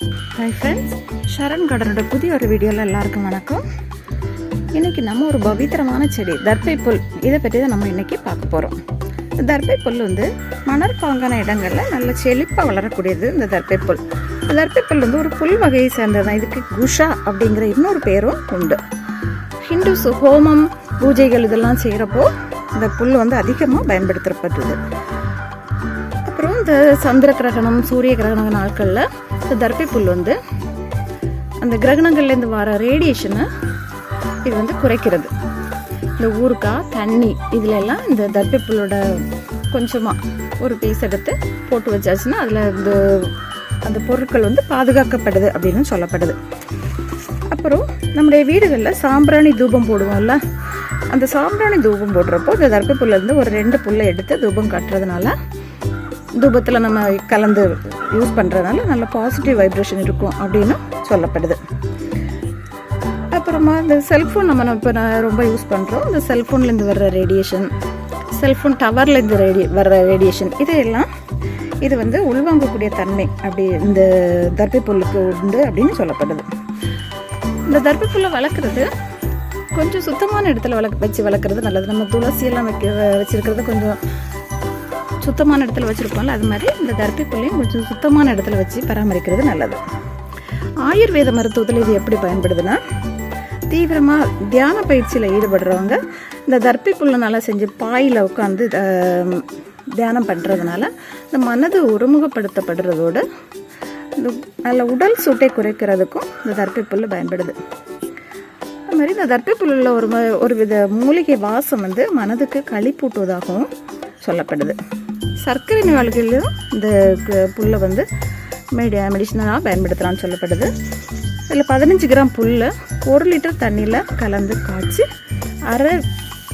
Hi friends Sharan கார்டனோட புதிய ஒரு வீடியோவில் எல்லாருக்கும் வணக்கம். இன்றைக்கி நம்ம ஒரு பவித்திரமான செடி தர்பை புல். இதை பற்றி தான் நம்ம இன்றைக்கி பார்க்க போகிறோம் தர்பை புல் வந்து மணற்பாங்கான இடங்களில் நல்ல செழிப்பாக வளரக்கூடியது இந்த தர்பை புல். தர்பை புல் வந்து ஒரு புல் வகையை சேர்ந்தது தான் இதுக்கு குஷா அப்படிங்கிற இன்னொரு பேரும் உண்டு. ஹிந்துஸ் ஹோமம் பூஜைகள் இதெல்லாம் செய்கிறப்போ இந்த புல் வந்து அதிகமாக பயன்படுத்தப்படுது அப்புறம் இந்த சந்திர கிரகணம் சூரிய கிரகண நாட்களில் இந்த தர்பை புல் வந்து அந்த கிரகணங்கள்லேருந்து வர ரேடியேஷனை இது வந்து குறைக்கிறது. இந்த ஊறுக்காய் தண்ணி இதிலெல்லாம் இந்த தர்பை புல்லோட கொஞ்சமாக ஒரு பீஸ் எடுத்து போட்டு வச்சாச்சுன்னா அதில் இந்த அந்த பொருட்கள் வந்து பாதுகாக்கப்படுது அப்படின்னு சொல்லப்படுது. அப்புறம் நம்முடைய வீடுகளில் சாம்பிராணி தூபம் போடுவோம்ல அந்த சாம்பிராணி தூபம் போடுறப்போ இந்த தர்பை புல்லேருந்து ஒரு ரெண்டு புல்லை எடுத்து தூபம் காட்டுறதுனால தூபத்தில் நம்ம கலந்து யூஸ் பண்ணுறதுனால நல்ல பாசிட்டிவ் வைப்ரேஷன் இருக்கும் அப்படின்னு சொல்லப்படுது. அப்புறமா இந்த செல்ஃபோன் நம்ம இப்போ ரொம்ப யூஸ் பண்ணுறோம் இந்த செல்ஃபோன்லேருந்து வர்ற ரேடியேஷன் செல்ஃபோன் டவர்லேருந்து ரேடி வர்ற ரேடியேஷன் இதையெல்லாம் இது வந்து உள்வாங்கக்கூடிய தன்மை அப்படி இந்த தர்பை பொருளுக்கு உண்டு அப்படின்னு சொல்லப்படுது. இந்த தர்பை வளர்க்குறது கொஞ்சம் சுத்தமான இடத்துல வளர்க்க வச்சு வளர்க்குறது நல்லது. நம்ம துளசியெல்லாம் வைக்க வச்சுருக்கிறது கொஞ்சம் சுத்தமான இடத்துல வச்சுருப்போம்ல அது மாதிரி இந்த தர்பை கொஞ்சம் சுத்தமான இடத்துல வச்சு பராமரிக்கிறது நல்லது. ஆயுர்வேத மருத்துவத்தில் இது எப்படி பயன்படுதுன்னா தீவிரமாக தியான பயிற்சியில் ஈடுபடுறவங்க இந்த தர்பை புல்லை நல்லா செஞ்சு பாயில் உட்காந்து தியானம் பண்ணுறதுனால இந்த மனது ஒருமுகப்படுத்தப்படுறதோடு இந்த நல்ல உடல் சூட்டை குறைக்கிறதுக்கும் இந்த தர்பை புல் பயன்படுது. அது மாதிரி இந்த தர்பை புல்லில் ஒரு ஒரு வித மூலிகை வாசம் வந்து மனதுக்கு களிப்பூட்டுவதாகவும் சொல்லப்படுது. சர்க்கரை நோயாளிகளிலும் இந்த புல்லை வந்து மெடி மெடிசனாக பயன்படுத்தலாம்னு சொல்லப்படுது. இதில் பதினஞ்சு கிராம் புல்லை ஒரு லிட்டர் தண்ணியில் கலந்து காய்ச்சி அரை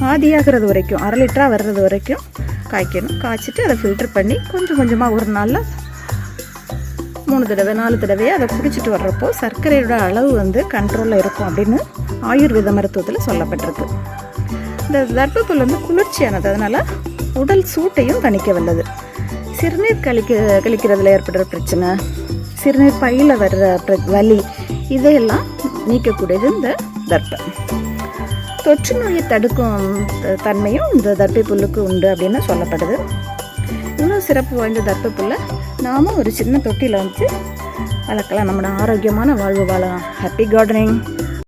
பாதியாகிறது வரைக்கும் அரை லிட்டராக வர்றது வரைக்கும் காய்க்கணும். காய்ச்சிட்டு அதை ஃபில்டர் பண்ணி கொஞ்சம் கொஞ்சமாக ஒரு நாளில் மூணு தடவை நாலு தடவையே அதை குடிச்சிட்டு வர்றப்போ சர்க்கரையோட அளவு வந்து கண்ட்ரோலில் இருக்கும் அப்படின்னு ஆயுர்வேத மருத்துவத்தில் சொல்லப்பட்டிருக்கு. இந்த தர்ப்பப்புல் வந்து குளிர்ச்சியானது. அதனால் உடல் சூட்டையும் தணிக்க வல்லது. சிறுநீர் கழிக்க கழிக்கிறதுல ஏற்படுற பிரச்சனை சிறுநீர் பையில் வர்ற பிர- வலி இதையெல்லாம் நீக்கக்கூடியது இந்த தர்ப்பம். தொற்று நோயை தடுக்கும் தன்மையும் இந்த தர்ப்பை புல்லுக்கு உண்டு அப்படின்னு சொல்லப்படுது. இன்னும் சிறப்பு வாய்ந்த தர்ப்பை புல்லை நாமும் ஒரு சின்ன தொட்டியில் வந்து வளர்க்கலாம். நம்மளோட ஆரோக்கியமான வாழ்வு வாழலாம். Happy gardening